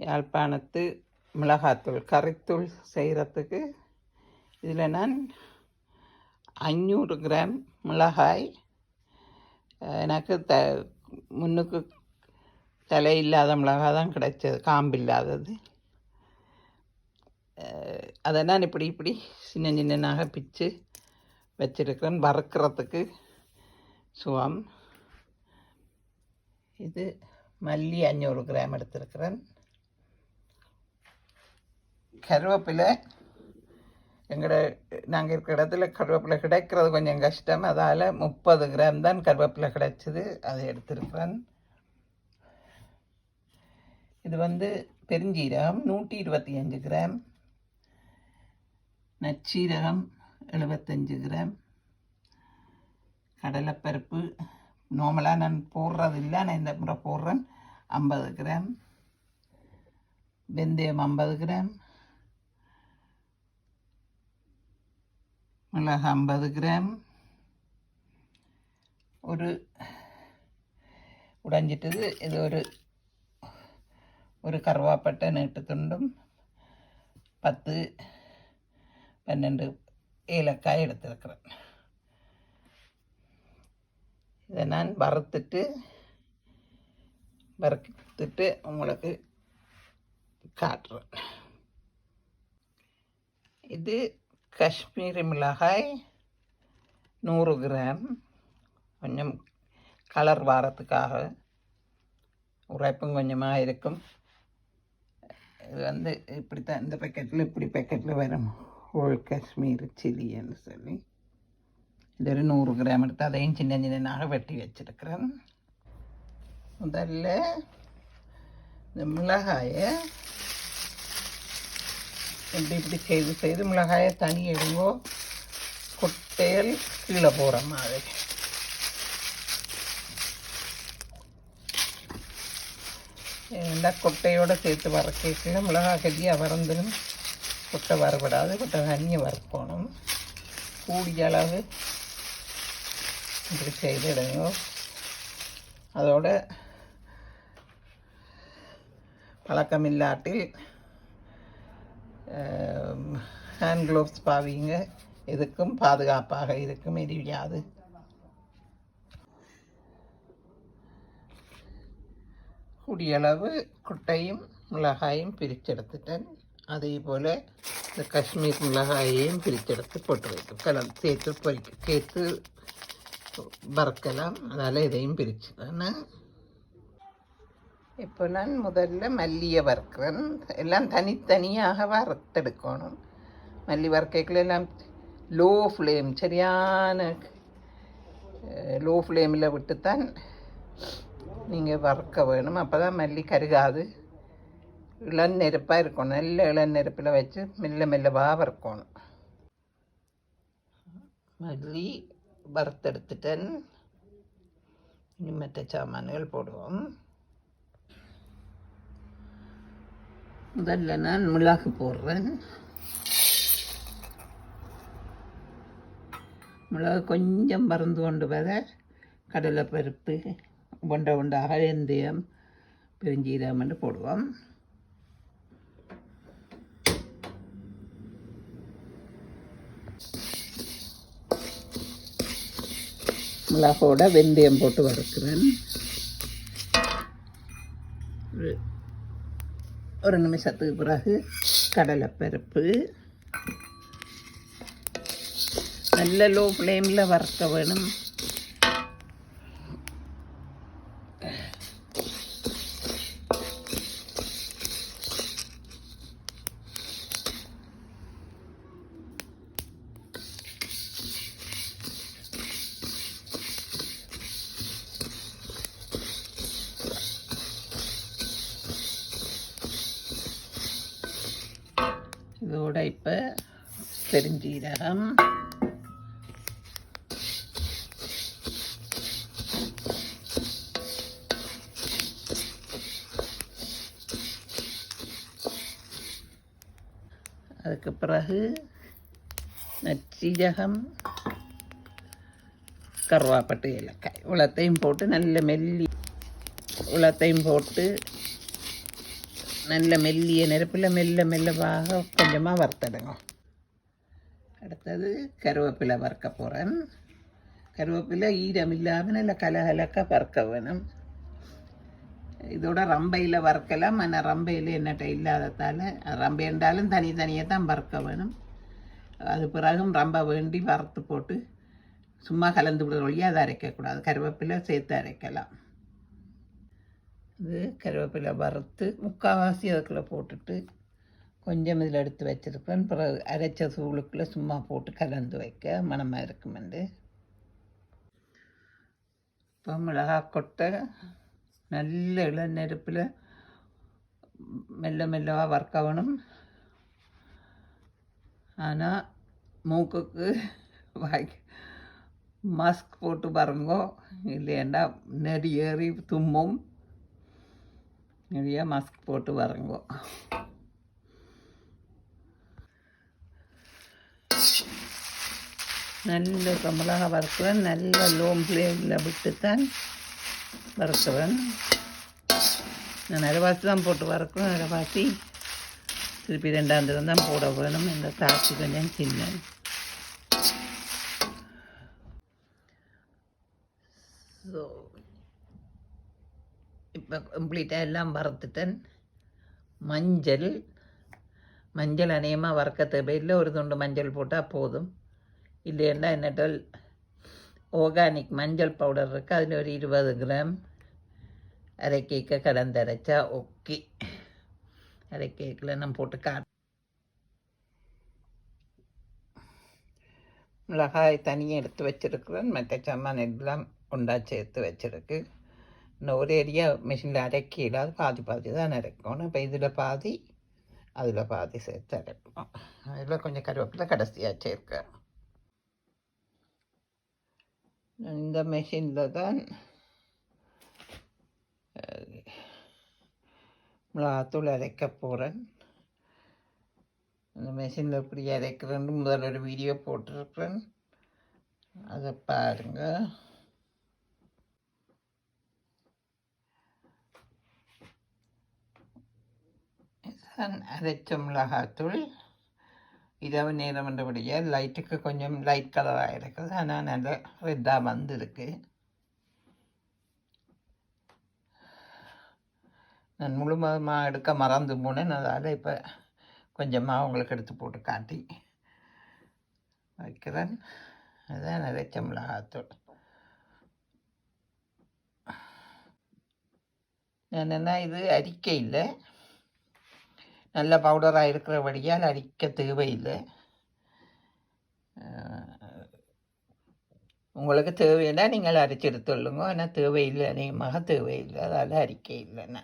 யாழ்ப்பாணத்து மிளகாத்தூள் கறித்தூள் செய்கிறதுக்கு இதில் நான் ஐநூறு கிராம் மிளகாய் எனக்கு த முன்னுக்கு தலை இல்லாத மிளகாய் தான் கிடைச்சது காம்பு இல்லாதது. அதை நான் இப்படி இப்படி சின்ன சின்னனாக பிச்சு வச்சிருக்கிறேன் வறுக்கிறதுக்கு சுவம். இது மல்லி அஞ்சூறு கிராம் எடுத்திருக்கிறேன். கருவேப்பிலை. எங்களோட நாங்கள் இருக்கிற இடத்துல கருவேப்பிலை கிடைக்கிறது கொஞ்சம் கஷ்டம். அதால் முப்பது கிராம் தான் கருவேப்பிலை கிடைச்சிது. அதை எடுத்திருக்கிறேன். இது வந்து பெருஞ்சீரகம் நூற்றி இருபத்தி அஞ்சு கிராம். நச்சீரகம் எழுபத்தஞ்சு கிராம். கடலைப்பருப்பு நார்மலாக நான் போடுறது இல்லை. நான் இந்த முறை போடுறேன். ஐம்பது கிராம். வெந்தயம் ஐம்பது கிராம். மிளகு ஐம்பது கிராம் ஒரு உடைஞ்சிட்டது இது ஒரு ஒரு கருவாப்பட்டை நீட்டு துண்டும் பத்து பன்னெண்டு ஏலக்காய் எடுத்துருக்குறேன் இதை நான் வறுத்துட்டு வறுத்துட்டு உங்களுக்கு காட்டுறேன் இது காஷ்மீரி மிளகாய் நூறு கிராம் கொஞ்சம் கலர் வாரத்துக்காக உரைப்பும் கொஞ்சமாக இருக்கும் இது வந்து இப்படி தான் இந்த பேக்கெட்டில் இப்படி பேக்கெட்டில் வரும் ஹோல் காஷ்மீர் சில்லின்னு சொல்லி இது ஒரு நூறு கிராம் எடுத்து அதையும் சின்ன சின்னனாக வெட்டி வச்சிருக்கிறேன் முதல்ல இந்த மிளகாயை இப்படி இப்படி செய்து செய்து மிளகாயை தனி எடுங்கோ. கொட்டையல் கீழே போகிற மாதிரி. இந்த கொட்டையோடு சேர்த்து வறக்கல மிளகாய் கட்டியாக வறந்துடும் கொட்டை வரக்கூடாது கொட்டை தண்ணியை வறுக்கணும். கூடிய அளவு இப்படி செய்துடுங்க அதோட பழக்கமில்லாட்டில் ஹேண்ட் க்ளோவ்ஸ் பாவிங்க. இதுக்கும் பாதுகாப்பாக இருக்கும் எரியாது. கூடியளவு குட்டையும் மிளகாயும் பிரிச்செடுத்துட்டேன். அதே போல் இந்த காஷ்மீர் மிளகாயையும் பிரிச்செடுத்து போட்டு வைக்கும். கலந்து சேர்த்து பொறிக்க சேர்த்து வறுக்கலாம். அதனால் இதையும் பிரிச்சுட்டேன் இப்போ நான் முதல்ல மல்லியை வறுக்கிறேன். எல்லாம் தனித்தனியாக வறுத்தெடுக்கணும். மல்லி வறுக்கைக்குள்ள எல்லாம் லோ ஃப்ளேம் சரியான லோ ஃப்ளேமில் விட்டுத்தான் நீங்கள் வறுக்க வேணும். அப்போ தான் மல்லி கருகாது. இளநெருப்பாக இருக்கணும். நல்ல இளநெருப்பில் வச்சு மெல்ல மெல்லவாக வறுக்கணும். மல்லி வறுத்தெடுத்துட்டேன். இனி மற்ற சாமான்கள் போடுவோம். முதல்ல நான் மிளகு போடுறேன். மிளகு கொஞ்சம் பறந்து கொண்டு வர கடலைப்பருப்பு உண்டை உண்டாக வெந்தயம் பெருஞ்சீரகம் என்று போடுவோம். மிளகோட வெந்தயம் போட்டு வறுக்கிறேன் ஒரு ஒரு நிமிஷத்துக்கு பிறகு கடலைப்பருப்பு. நல்ல லோ ஃப்ளேமில் வறுக்க வேணும். இதோட இப்போ பெருஞ்சீரகம். அதுக்கு பிறகு நச்சீரகம் கருவாப்பட்டு ஏலக்காய். உளத்தையும் போட்டு நல்ல மெல்லி உளத்தையும் போட்டு நல்ல மெல்லிய நெருப்பில் மெல்ல மெல்லவாக கொஞ்சமாக வறுத்தடுங்க அடுத்தது கருவேப்பிலை வறுக்க போகிறேன் கருவேப்பிலை ஈரம் இல்லாமல் நல்ல கலகலக்க வறுக்க வேணும் இதோட ரம்பையில் வறுக்கலாம் ஆனால் ரம்பையில் என்னட்ட இல்லாததால் ரம்பை என்றாலும் தனித்தனியாக தான் வறுக்க வேணும் அது பிறகும் ரொம்ப வேண்டி வறுத்து போட்டு சும்மா கலந்து விடுற வழியாக அதை அரைக்கக்கூடாது கருவேப்பிலை சேர்த்து அரைக்கலாம் இது கருவேப்பிலை வறுத்து முக்கால்வாசி அதுக்குள்ளே போட்டுட்டு கொஞ்சம் இதில் எடுத்து வச்சுருக்கேன் பிறகு அரைச்ச சூளுக்குள்ளே சும்மா போட்டு கலந்து வைக்க மனமாக இருக்குமெண்டு. இப்போ மிளகா கொட்டை நல்ல இளநெருப்பில் மெல்ல மெல்லவாக வறுக்கணும் ஆனால் மூக்குக்கு வாய் மாஸ்க் போட்டு பாருங்கோ. இல்லையாண்டா நெறி ஏறி தும்மும். நிறையா மாஸ்க் போட்டு வரங்கோ நல்ல இப்போ மிளகா வறுக்கிறேன். நல்ல லோ ஃப்ளேமில் விட்டுத்தான் வறுக்கிறேன். நான் அரைவாசி தான் போட்டு வறுக்கிறேன். அரைவாசி திருப்பி ரெண்டாம் தரம் தான் போட வேணும். இந்த காய்ச்சி கொஞ்சம் சின்ன. ஸோ இப்போ கம்ப்ளீட்டாக எல்லாம் வறுத்துட்டேன் மஞ்சள் மஞ்சள் அநேகமாக வறுக்க தேவையில்லை ஒரு துண்டு மஞ்சள் போட்டால் போதும். இல்லைன்னா என்னட்டால் ஆர்கானிக் மஞ்சள் பவுடர் இருக்குது அதில் ஒரு இருபது கிராம் அரை கேக்கை கலந்தரைச்சா ஓகே அரை கேக்கில் நம்ம போட்டு கா மிளகாய் தனியாக எடுத்து வச்சுருக்குறேன். மற்ற சாமான் எல்லாம் உண்டா சேர்த்து வச்சுருக்கு. இன்னும் ஒரு ஏரியா மிஷினில் அரைக்கி அது பாதி பாதி தான் அரைக்கணும். இப்போ இதில் பாதி அதில் பாதி சேர்த்து அரைக்கணும். அதில் கொஞ்சம் கருவேப்பிலை கடைசியாக சேர்க்கணும். இந்த மெஷினில் தான் மிளகாத்தூள் அரைக்க போகிறேன் இந்த மெஷினில் எப்படி அரைக்கிறேன்னு முதல்ல ஒரு வீடியோ போட்டிருக்கிறேன். அதை பாருங்கள் அரைச்ச மிளகாத்தூள் இரவு நேரம் என்றபடிய லைட்டுக்கு கொஞ்சம் லைட் கலராக இருக்குது. ஆனால் நல்ல ரெட்டாக வந்திருக்கு. நான் முழுமதமாக எடுக்க மறந்து போனேன். அதால் இப்போ கொஞ்சமாக உங்களுக்கு எடுத்து போட்டு காட்டி வைக்கிறேன். அதான் நிறைச்ச மிளகாத்தூள் என்னென்னா இது அறிக்கை இல்லை நல்ல பவுடராக இருக்கிறபடியால் அடிக்க தேவையில்லை. உங்களுக்கு தேவையில்லை நீங்கள் அரைச்சி எடுத்துள்ளுங்க ஆனால் தேவையில்லை அதிகமாக தேவையில்லை. அதால் அரிக்க இல்லைன்னா.